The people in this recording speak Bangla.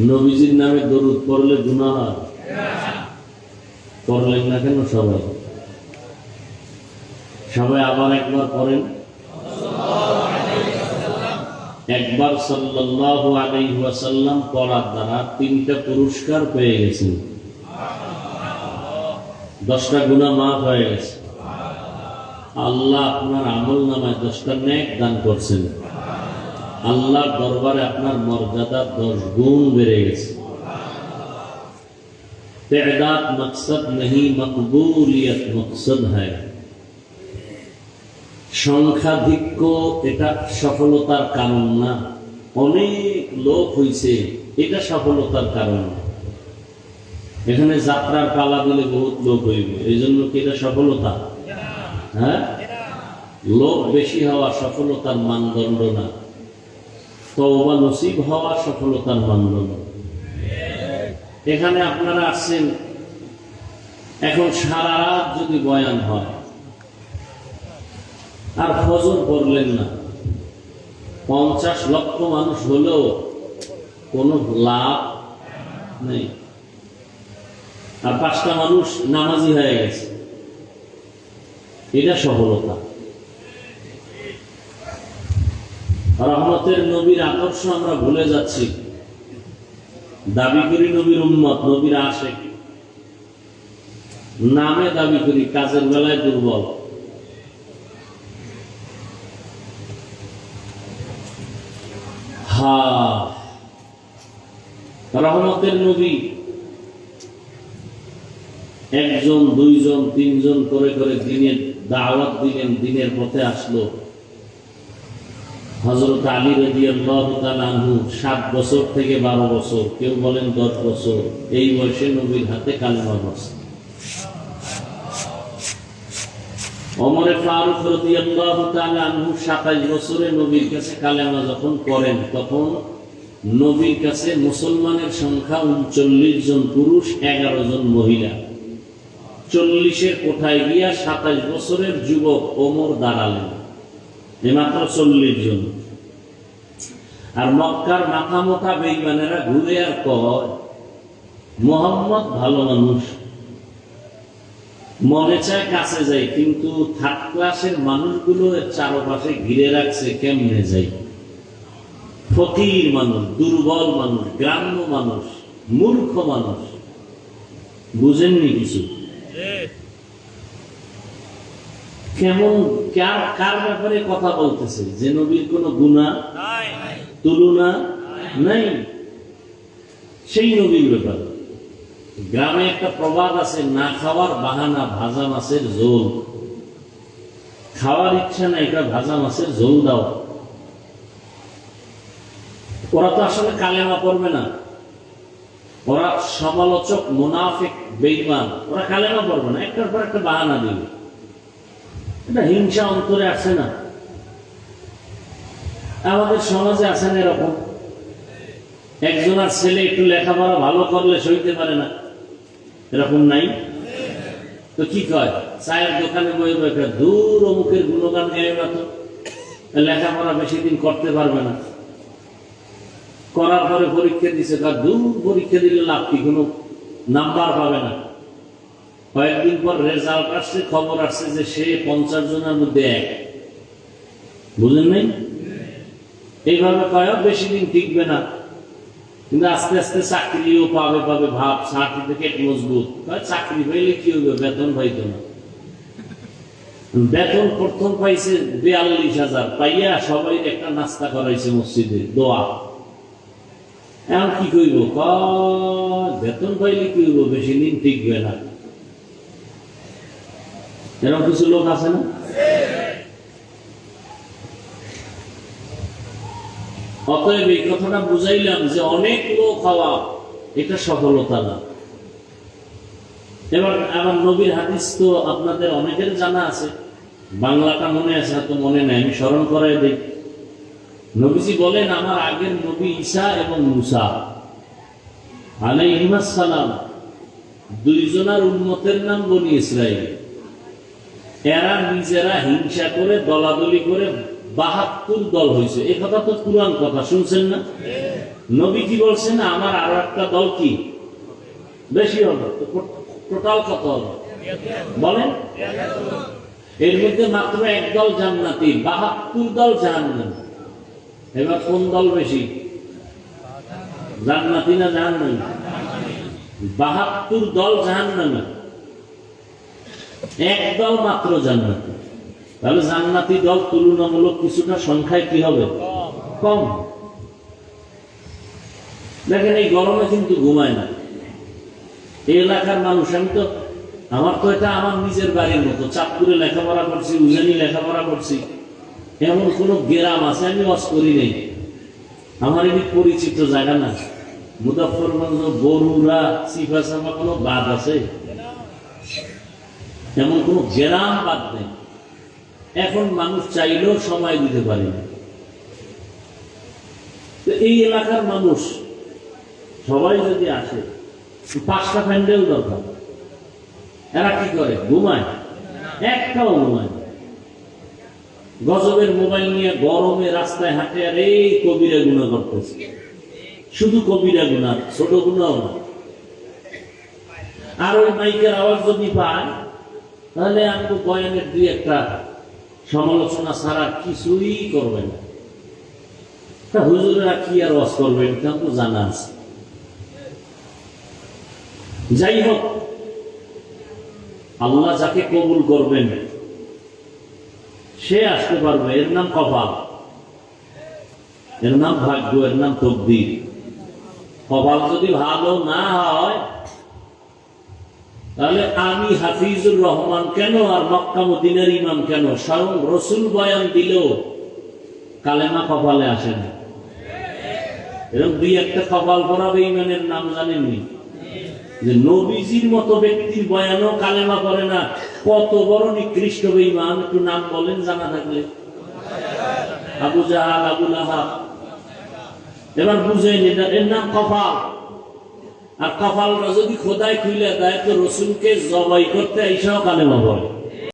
নবীজির নামে দরুদ পড়লে গুণা হয়। পড়লেন না কেন সবাই? সবাই আবার একবার পড়েন। একবার সাল্লাল্লাহু আলাইহি ওয়াসাল্লাম পড়ার দ্বারা তিনটা পুরস্কার পেয়ে গেছেন। দশটা গুণা মাফ হয়ে গেছে। আল্লাহ আপনার আমল নামায় দশটা নেক দান করছেন। আল্লাহর দরবারে আপনার মর্যাদা দশ গুণ বেড়ে গেছে। সংখ্যাধিক্য এটা সফলতার কারণ না। অনেক লোক হইছে, এটা সফলতার কারণ এখানে যাত্রার পালা দিলে বহুত লোক হইবে এই জন্য কি এটা সফলতা? হ্যাঁ? লোক বেশি হওয়া সফলতার মানদণ্ড না। তওবা নসিব হওয়া সফলতার মানদণ্ড এখানে আপনারা আসছেন এখন সারা রাত যদি বয়ান হয়, আর ফজর পড়লেন না, পঞ্চাশ লক্ষ মানুষ হলেও কোনো লাভ নেই। আর পাঁচটা মানুষ নামাজি হয়ে গেছে। এটা সফলতা। রহমতের নবীর আদর্শ আমরা ভুলে যাচ্ছি। দাবি করি নবীর উম্মত, নবীর আসে নামে দাবি করি, কাজের বেলায় দুর্বল। হা, রহমতের নবী একজন, দুইজন, তিনজন করে করে দিনের দাওয়াত দিলেন, দিনের পথে আসলো। হজরত আলী আল্লাহ সাত বছর থেকে বারো বছর, কেউ বলেন দশ বছর, এই বয়সে নবীর হাতে কালেমা বসে অমরে ফারুক আনহু সাতাইশ বছরে নবীর কাছে কালেমা যখন করেন তখন নবীর কাছে মুসলমানের সংখ্যা উনচল্লিশ জন পুরুষ, এগারো জন মহিলা। চল্লিশের কোঠায় গিয়া সাতাইশ বছরের যুবক ওমর দাঁড়ালেন। মাত্র চল্লিশ জন। আর মক্কার মাথা মোটা বেইমানেরা ঘুরে আর কয়, মোহাম্মদ ভালো মানুষ। মনে চায় কাছে যাই, কিন্তু থার্ড ক্লাসের মানুষগুলো চারপাশে ঘিরে রাখছে কেমনে যাই? ফকির মানুষ, দুর্বল মানুষ, গ্রাম্য মানুষ, মূর্খ মানুষ। বুঝেননি কিছু? কেমন, কার কার ব্যাপারে কথা বলতেছে? যে নবীর কোন গুণা তুলনা নাই। সেই নবীর ব্যাপারে। গ্রামে একটা প্রবাদ আছে, না খাওয়ার বাহানা, ভাজা মাছের ঝোল। খাওয়ার ইচ্ছা নাই, এটা ভাজা মাছের ঝোল দাও। ওরা তো আসলে কালেমা পড়বে না। ওরা সমালোচক, মুনাফিক বেইমান ওরা কালেমা পড়বে না, একটার পর একটা বাহানা দিবে। এটা হিংসা অন্তরে আসে না। আমাদের সমাজে আছেন এরকম। একজনের ছেলে একটু লেখাপড়া ভালো করলে সইতে পারে না। এরকম নাই? তো কি কয়? চায়ের দোকানে বই বই দূর অমুকের গুণগান গায়ে না তো। লেখাপড়া বেশি দিন করতে পারবে না। করার পরে পরীক্ষা দিছে তার দূর পরীক্ষা দিলে লাভ কি? কোনো নাম্বার পাবে না। কয়েকদিন পর রেজাল্ট আসছে, খবর আসছে যে সে পঞ্চাশ জনের মধ্যে এক। বুঝেন নাই? এইভাবে কয় বেশি দিন টিকবে না। কিন্তু আস্তে আস্তে চাকরিও পাবে পাবে, ভাব সার্টিফিকেট মজবুত। চাকরি পাইলে কি হবে বেতন পাইতো না। বেতন প্রথম পাইছে বিয়াল্লিশ হাজার। পাইয়া সবাই একটা নাস্তা করাইছে মসজিদে, দোয়া। এখন কি কয়, বেতন পাইলে কি হইব? বেশি দিন টিকবে না। এরকম কিছু লোক আছে না? অতএব এই কথাটা বুঝাইলাম যে অনেক লোক হওয়া এটা সফলতা না। এবার আমার নবীর হাদিস তো আপনাদের অনেকের জানা আছে। বাংলাটা মনে আছে, হয়তো মনে নেই, আমি স্মরণ করাই দিই। নবীজি বলেন, আমার আগের নবী ঈসা এবং মুসা আলাইহিমাস সালাম দুইজনার উন্মতের নাম বনি ইসরায়েল এরা নিজেরা হিংসা করে, দলাদলি করে বাহাত্তর দল হয়েছে। এ কথা তো পুরান কথা, শুনছেন না? নবী কি বলছেন, আমার আরও একটা দল কি? বেশি হবে টোটাল কত হবে? বলেন। এর মধ্যে মাত্র এক দল জান্নাতি, বাহাত্তর দল জাহান্নাম। এবার কোন দল বেশি? জান্নাতি না জাহান্নামী? বাহাত্তর দল জাহান্নামে। এক দল মাত্র জান্নাতি। তাহলে জান্নাতি দল তুলনামূলক কিছুটা সংখ্যায় কি হবে? কম। দেখেন, এই গরমে কিন্তু ঘুমায় না। এই এলাকার মানুষ, আমি তো, আমার তো এটা আমার নিজের বাড়ির মতো। চাঁদপুরে লেখাপড়া করছি, উজানি লেখাপড়া করছি। এমন কোন গ্রাম আছে, আমি ওয়াজ করি নেই। আমার এটি পরিচিত জায়গা না। মুজাফরগঞ্জ বরুড়া সিফাসামা কোনো বাদ আছে? এমন কোন গ্রাম বাদ নেই। এখন মানুষ চাইলেও সময় দিতে পারে না। এই এলাকার মানুষ সবাই যদি আসে পাঁচটা প্যান্ডেল দরকার। এরা কি করে? ঘুমায়। একটাও ঘুমায় গজবের মোবাইল নিয়ে গরমে রাস্তায় হাঁটে আর এই কবিরা গুণা করতেছে। শুধু কবিরা গুণা, ছোট গুণাও না। আর ওই মাইকের আওয়াজ যদি পায় তাহলে আমি বয়ানের দুই একটা সমালোচনা ছাড়া কিছুই করবে না। তা হুজুরেরা কি আর ওয়াজ করবেন? তা তো জানা আছে। যাই হোক, আল্লাহ যাকে কবুল করবেন, সে আসতে পারবে। এর নাম কপাল। এর নাম ভাগ্য, এর নাম তকদির। কপাল যদি ভালো না হয় তাহলে আমি হাফিজুর রহমান কেন আর মক্কা মদিনার ইমাম কেন? স্বয়ং রসুল বয়ান দিলেও কালেমা কপালে আসে না। এরকম দুই একটা কপাল পড়াবে ইমানের নাম জানেননি? যে নবীজির মতো ব্যক্তির বয়ানও কালেমা করে না, কত বড় নিকৃষ্ট বেঈমান, একটু নাম বলেন জানা থাকলে। আবু জাহাল, আবু লাহাব। এবার বুঝেন এটা, এর নাম কপাল। আর কপালটা যদি খোদায় খুলে দেয় তো রসুলকে জবাই করতে এইসব কালেমা বলে